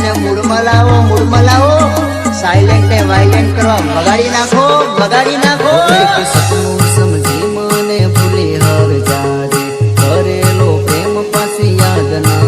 ને મૂળમાં લાવો મૂળમાં લાવો સાયલેન્ટ ને વાયલેન્ટ કરવા બગાડી નાખો બગાડી નાખો. સમજી મને ભૂલી હર જાજે. પ્રેમ પાછી યાદ ના